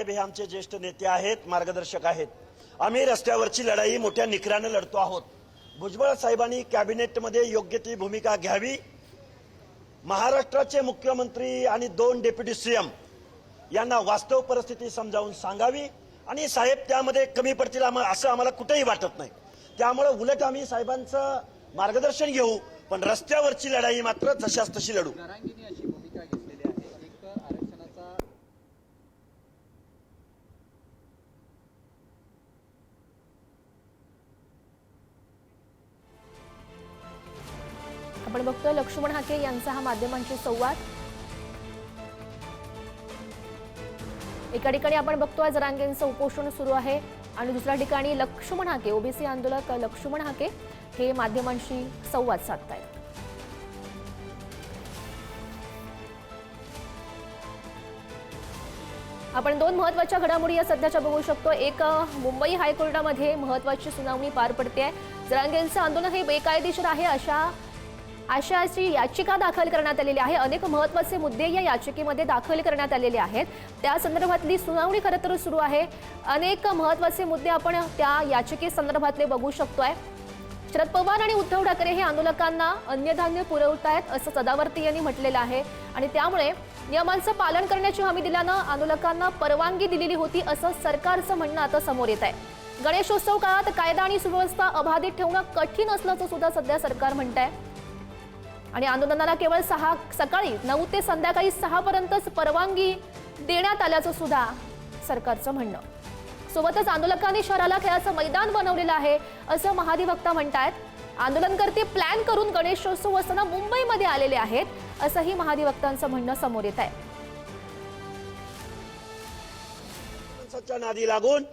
साहेब हे आमचे ज्येष्ठ नेते आहेत मार्गदर्शक आहेत. आम्ही रस्त्यावरची लढाई मोठ्या निकरानं लढतो आहोत. भुजबळ साहेबांनी कॅबिनेटमध्ये योग्य ती भूमिका घ्यावी. महाराष्ट्राचे मुख्यमंत्री आणि दोन डेप्युटी सीएम यांना वास्तव परिस्थिती समजावून सांगावी. आणि साहेब त्यामध्ये कमी पडतील आम्हा- असं आम्हाला कुठेही वाटत नाही. त्यामुळे उलट आम्ही साहेबांचं मार्गदर्शन घेऊ पण रस्त्यावरची लढाई मात्र जशास तशी लढू. आपण बघतोय लक्ष्मण हाके यांचा हा माध्यमांशी संवाद. एका ठिकाणी आपण बघतोय जरांगेंचं उपोषण सुरू आहे आणि दुसऱ्या ठिकाणी लक्ष्मण हाके ओबीसी आंदोलक लक्ष्मण हाके हे माध्यमांशी संवाद साधतायत. आपण दोन महत्त्वाच्या घडामोडी या सध्याच्या बघू शकतो. एक मुंबई हायकोर्टामध्ये महत्वाची सुनावणी पार पडते आहे जरांगेंचं आंदोलन हे बेकायदेशीर आहे अशा अशा अशी याचिका दाखल करण्यात आलेली आहे. अनेक महत्त्वाचे मुद्दे या याचिकेमध्ये दाखल करण्यात आलेले आहेत. त्या संदर्भातली सुनावणी खरं तर सुरू आहे. अनेक महत्त्वाचे मुद्दे आपण त्या याचिकेसंदर्भातले बघू शकतोय. शरद पवार आणि उद्धव ठाकरे हे आंदोलकांना अन्नधान्य पुरवत आहेत असं सदावर्ती यांनी म्हटलेलं आहे. आणि त्यामुळे नियमांचं पालन करण्याची हमी दिल्यानं आंदोलकांना परवानगी दिलेली होती असं सरकारचं म्हणणं आता समोर येत आहे. गणेशोत्सव काळात कायदा आणि सुव्यवस्था अबाधित ठेवणं कठीण असल्याचं सुद्धा सध्या सरकार म्हणत आहे आणि आंदोलनाला केवळ सहा सकाळी नऊ ते संध्याकाळी सहा पर्यंतच परवानगी देण्यात आल्याचं सुद्धा सरकारचं म्हणणं. सोबतच आंदोलकांनी शहराला खेळाचं मैदान बनवलेलं आहे असं महाधिवक्ता म्हणतायत. आंदोलनकर्ते प्लॅन करून गणेशोत्सव असताना मुंबईमध्ये आलेले आहेत असंही महाधिवक्तांचं म्हणणं समोर येत आहे. नादी लागून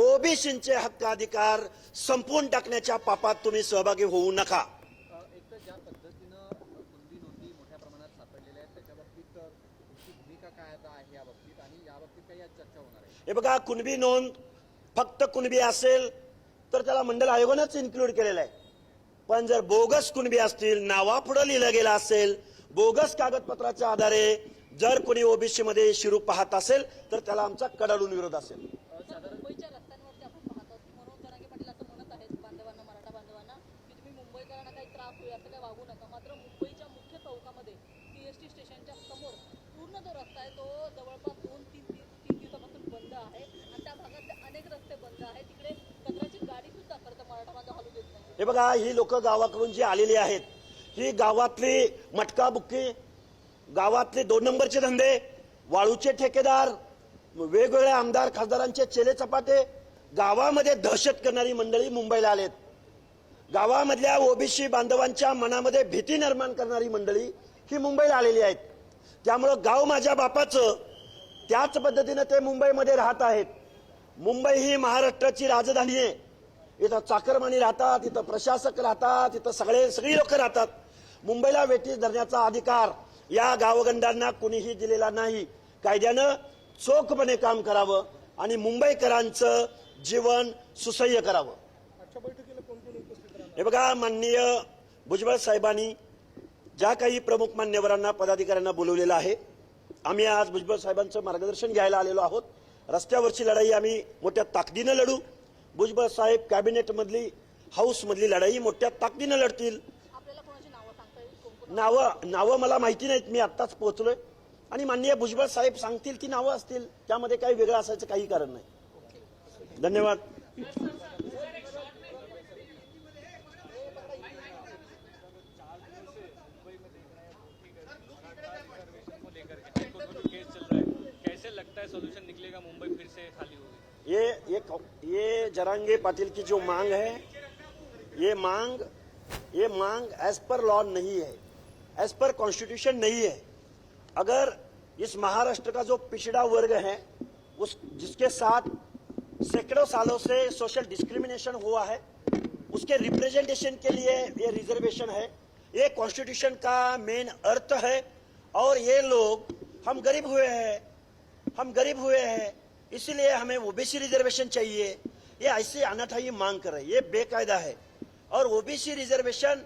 ओबीसींचे हक्क अधिकार संपवून टाकण्याच्या पापात तुम्ही सहभागी होऊ नका अ, एक तर ज्या पद्धतीनं कुंदी नोंदी मोठ्या प्रमाणात सापडलेल्या आहेत त्याच्या बाबतीत अ, तुमची भूमिका काय आता आहे या बाबतीत आणि या बाबतीत काही आज चर्चा होणार आहे हे बघा कुणबी नोंद फक्त कुणबी असेल तर त्याला मंडल आयोगानंच इन्क्लूड केलेलं आहे. पण जर बोगस कुणबी असतील नावापुढं लिहिलं गेलं असेल बोगस कागदपत्राच्या आधारे जर कोणी ओबीसी मध्ये शिरू पाहत असेल तर त्याला आमचा कडाडून विरोध असेल. मुंबईच्या मुख्य चौकामध्ये टीएसटी स्टेशनच्या समोर पूर्ण जो रस्ता आहे तो जवळपास दोन तीन तीन तीन दिवसापासून बंद आहे आणि त्या भागातले अनेक रस्ते बंद आहेत तिकडे कचऱ्याची गाडी सुद्धा खरं तर मराठा बांधव हलू देत नाही हे बघा ही लोक गावाकडून जी आलेली आहेत ही गावातली मटका बुक्की गावातले दोन नंबरचे धंदे वाळूचे ठेकेदार वेगवेगळ्या आमदार खासदारांचे चेले चपाटे गावामध्ये दहशत करणारी मंडळी मुंबईला आलेत. गावामधल्या ओबीसी बांधवांच्या मनामध्ये भीती निर्माण करणारी मंडळी ही मुंबईला आलेली आहेत. त्यामुळं गाव माझ्या बापाचं त्याच पद्धतीनं ते मुंबईमध्ये राहत आहेत. मुंबई ही महाराष्ट्राची राजधानी आहे. इथं चाकरमानी राहतात इथं प्रशासक राहतात इथं सगळे सगळी लोक राहतात. मुंबईला वेटीस धरण्याचा अधिकार या गावगंडांना कुणीही दिलेला नाही. कायद्यानं चोखपणे काम करावं आणि मुंबईकरांचं जीवन सुसह्य करावं. हे बघा माननीय भुजबळ साहेबांनी ज्या काही प्रमुख मान्यवरांना पदाधिकाऱ्यांना बोलवलेलं आहे आम्ही आज भुजबळ साहेबांचं मार्गदर्शन घ्यायला आलेलो आहोत. रस्त्यावरची लढाई आम्ही मोठ्या ताकदीनं लढू. भुजबळ साहेब कॅबिनेटमधली हाऊसमधली लढाई मोठ्या ताकदीनं लढतील. नावं नावं मला माहिती नाहीत मी आत्ताच पोहोचलोय. आणि माननीय भुजबळ साहेब सांगतील ती नावं असतील त्यामध्ये काही वेगळं असायचं काही कारण नाही. धन्यवाद. सोल्यूशन निकलेगा मुंबई फिर से खाली होगी। ये ये ये जरांगे पाटिल की जो मांग है, ये मांग ये मांग एज पर लॉ नहीं है एज पर कॉन्स्टिट्यूशन नहीं है। अगर इस महाराष्ट्र का जो पिछड़ा वर्ग है, उस, जिसके साथ सैकड़ों सालों से सोशल डिस्क्रिमिनेशन हुआ है, उसके रिप्रेजेंटेशन के लिए ये रिजर्वेशन है, ये कॉन्स्टिट्यूशन का मेन अर्थ है, और ये लोग हम गरीब हुए हैं हम गरीब हुए हैं, इसीलिए हमें ओबीसी रिजर्वेशन चाहिए। ये ऐसी अनाठाई मांग कर रहे ये बेकायदा है। और ओबीसी रिजर्वेशन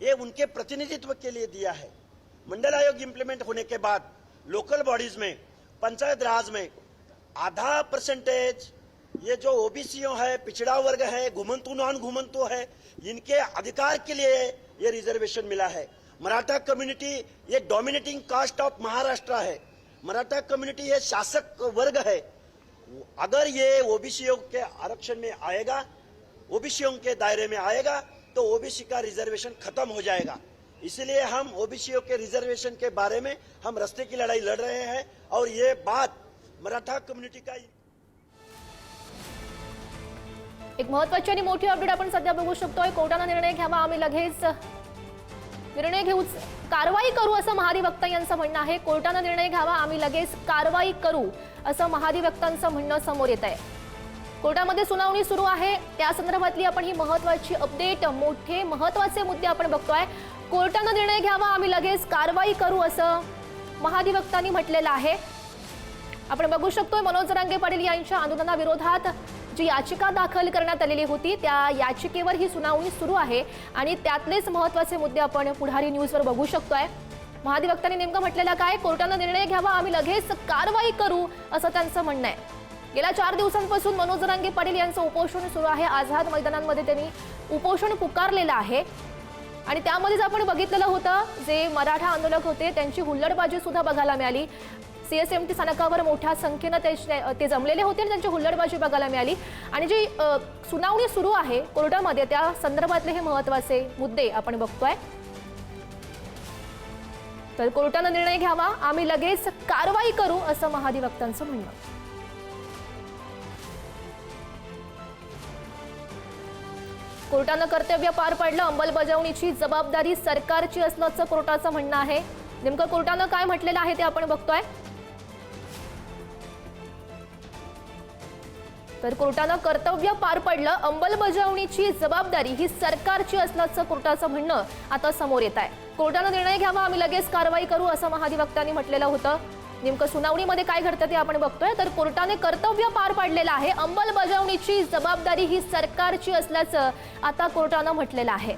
ये उनके प्रतिनिधित्व के लिए दिया है। मंडल आयोग इम्प्लीमेंट होने के बाद लोकल बॉडीज में, पंचायत राज में आधा परसेंटेज ये जो ओबीसी है, पिछड़ा वर्ग है, घुमंतु नॉन घुमंतु है, इनके अधिकार के लिए ये रिजर्वेशन मिला है। मराठा कम्युनिटी ये डोमिनेटिंग कास्ट ऑफ़ महाराष्ट्र है। मराठा कम्युनिटी ये शासक वर्ग है अगर ये ओबीसीओं के आरक्षण में आएगा ओबीसीओं के दायरे में आएगा तो ओबीसी का रिजर्वेशन खत्म हो जाएगा। इसलिए हम ओबीसीओ के रिजर्वेशन के बारे में हम रस्ते की लड़ाई लड़ रहे हैं और ये बात मराठा कम्युनिटी का एक महत्वाची आणि मोठी अपडेट आपण सध्या बघू शकतोय. कोर्टानं निर्णय घ्यावा आम्ही लगेच. निर्णय घेऊच कारवाई करू असं महाधिवक्ता यांचं म्हणणं आहे. कोर्टानं निर्णय घ्यावा आम्ही लगेच कारवाई करू असं महाधिवक्तांचं म्हणणं समोर येत आहे. कोर्टामध्ये सुनावणी सुरू आहे. त्या संदर्भातली आपण ही महत्वाची अपडेट मोठे महत्त्वाचे मुद्दे आपण बघतोय. कोर्टानं निर्णय घ्यावा आम्ही लगेच कारवाई करू असं महाधिवक्तांनी म्हटलेलं आहे. आपण बघू शकतोय मनोज रांगे पाटील यांच्या आंदोलनाविरोधात जी याचिका दाखल करण्यात आलेली होती त्या याचिकेवर ही सुनावणी सुरू आहे आणि त्यातलेच महत्त्वाचे मुद्दे आपण पुढारी न्यूजवर बघू शकतोय. महाधिवक्त्यांनी नेमकं म्हटलेलं काय कोर्टानं निर्णय घ्यावा आम्ही लगेच कारवाई करू असं त्यांचं म्हणणं आहे. गेल्या चार दिवसांपासून मनोज जरांगे पाटील यांचं उपोषण सुरू आहे. आझाद मैदानांमध्ये त्यांनी उपोषण पुकारलेलं आहे. आणि त्यामध्येच आपण बघितलेलं होतं जे मराठा आंदोलक होते त्यांची हुल्लडबाजी सुद्धा बघायला मिळाली. सीएसएमटी स्थानकावर मोठ्या संख्येनं ते ते जमलेले होते आणि त्यांची हुल्लडबाजी बघायला मिळाली. आणि जी सुनावणी सुरू आहे कोर्टामध्ये त्या संदर्भातले हे महत्त्वाचे मुद्दे आपण बघतोय. तर कोर्टानं निर्णय घ्यावा आम्ही लगेच कारवाई करू असं महाधिवक्तांचं म्हणणं. कोर्टानं कर्तव्य पार पाडलं अंमलबजावणीची जबाबदारी सरकारची असल्याचं कोर्टाचं म्हणणं आहे. नेमकं कोर्टानं काय म्हटलेलं आहे ते आपण बघतोय. तर कोर्टानं कर्तव्य पार पडलं. अंमलबजावणीची जबाबदारी ही सरकारची असल्याचं कोर्टाचं म्हणणं आता समोर येत आहे. कोर्टानं निर्णय घ्यावा आम्ही लगेच कारवाई करू असं महाधिवक्त्यांनी म्हटलेलं होतं. नेमकं सुनावणीमध्ये काय घडतं ते आपण बघतोय. तर कोर्टाने कर्तव्य पार पाडलेलं आहे. अंमलबजावणीची जबाबदारी ही सरकारची असल्याचं आता कोर्टानं म्हटलेलं आहे.